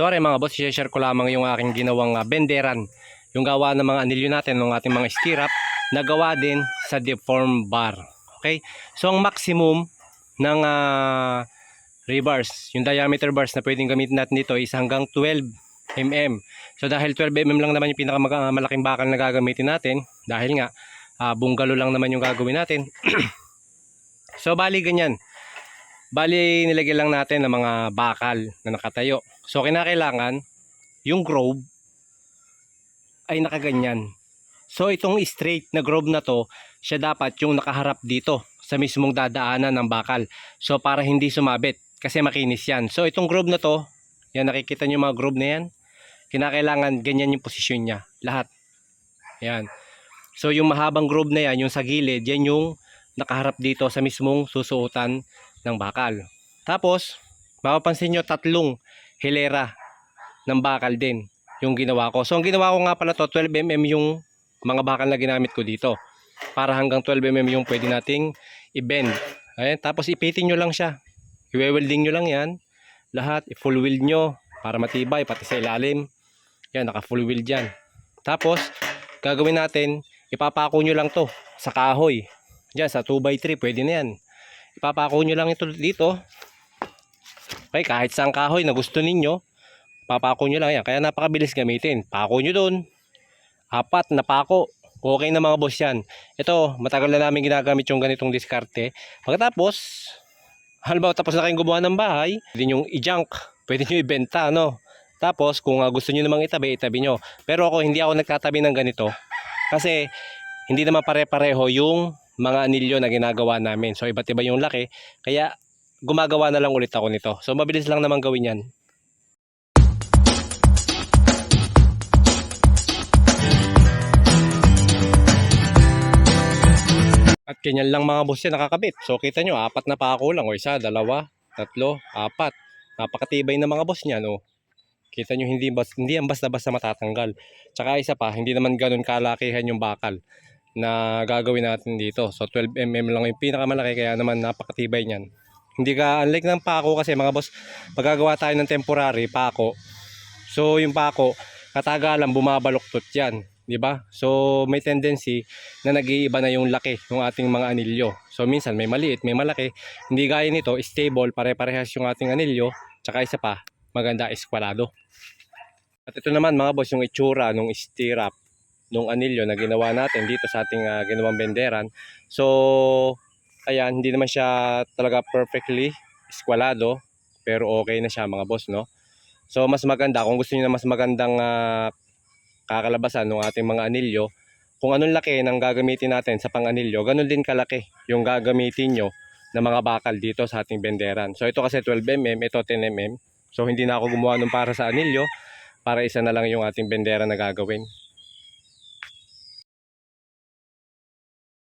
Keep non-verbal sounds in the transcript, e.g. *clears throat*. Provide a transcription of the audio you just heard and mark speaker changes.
Speaker 1: Sorry mga boss, share ko lamang yung aking ginawang ah, benderan. Yung gawa ng mga anilyo natin, ng ating mga stirrup, na gawa din sa deform bar. Okay? So ang maximum ng ah, rebars, yung diameter bars na pwedeng gamitin natin dito is hanggang 12 mm. So dahil 12 mm lang naman yung pinakamalaking bakal na gagamitin natin, dahil nga ah, bungalo lang naman yung gagawin natin. *clears throat* so bali ganyan. Bali nilagyan lang natin ng mga bakal na nakatayo. So kinakailangan yung grove ay nakaganyan. So itong straight na grove na to, siya dapat yung nakaharap dito sa mismong dadaanan ng bakal. So para hindi sumabit kasi makinis yan. So itong grove na to, yan nakikita nyo mga grove na yan, kinakailangan ganyan yung posisyon niya. Lahat. Yan. So yung mahabang grove na yan, yung sa gilid, yan yung nakaharap dito sa mismong susuotan ng bakal. Tapos, mapapansin nyo tatlong hilera ng bakal din yung ginawa ko. So ang ginawa ko nga pala to 12mm yung mga bakal na ginamit ko dito. Para hanggang 12mm yung pwede nating i-bend. Ayan, tapos ipitin nyo lang siya. I-welding nyo lang yan. Lahat, i-full weld nyo para matibay pati sa ilalim. Yan, naka full weld yan. Tapos, gagawin natin, ipapako nyo lang to sa kahoy. Diyan, sa 2x3, pwede na yan. Ipapako nyo lang ito dito. Okay, kahit saan kahoy na gusto ninyo, papako nyo lang yan. Kaya napakabilis gamitin. Pako nyo doon. Apat na pako. Okay na mga boss yan. Ito, matagal na namin ginagamit yung ganitong diskarte. Pagkatapos, halimbawa tapos na kayong gumawa ng bahay, pwede nyo i-junk. Pwede nyo ibenta, no? Tapos, kung ah, gusto nyo namang itabi, itabi nyo. Pero ako, hindi ako nagtatabi ng ganito. Kasi, hindi naman pare-pareho yung mga anilyo na ginagawa namin. So, iba't iba yung laki. Kaya, gumagawa na lang ulit ako nito. So, mabilis lang naman gawin yan. At ganyan lang mga boss yan nakakabit. So kita nyo, apat na pako lang. O isa, dalawa, tatlo, apat. Napakatibay na mga boss niyan. O. Kita nyo, hindi, bas, hindi yan basta-basta matatanggal. Tsaka isa pa, hindi naman ganun kalakihan yung bakal na gagawin natin dito. So 12mm lang yung pinakamalaki kaya naman napakatibay niyan. Hindi ka, unlike ng pako kasi mga boss, pagagawa tayo ng temporary pako, so yung pako, katagalan bumabaluktot yan. 'di ba? So may tendency na nag-iiba na yung laki ng ating mga anilyo. So minsan may maliit, may malaki. Hindi gaya nito, stable, pare-parehas yung ating anilyo. Tsaka isa pa, maganda eskwalado. At ito naman mga boss, yung itsura ng stirrup nung anilyo na ginawa natin dito sa ating ah, ginawang benderan. So ayan, hindi naman siya talaga perfectly eskwalado, pero okay na siya mga boss, no? So mas maganda kung gusto niyo na mas magandang ah, kakalabasan ng ating mga anilyo, kung anong laki ng gagamitin natin sa pang-anilyo, ganun din kalaki yung gagamitin nyo na mga bakal dito sa ating benderan. So ito kasi 12mm, ito 10mm. So hindi na ako gumawa nung para sa anilyo, para isa na lang yung ating bendera na gagawin.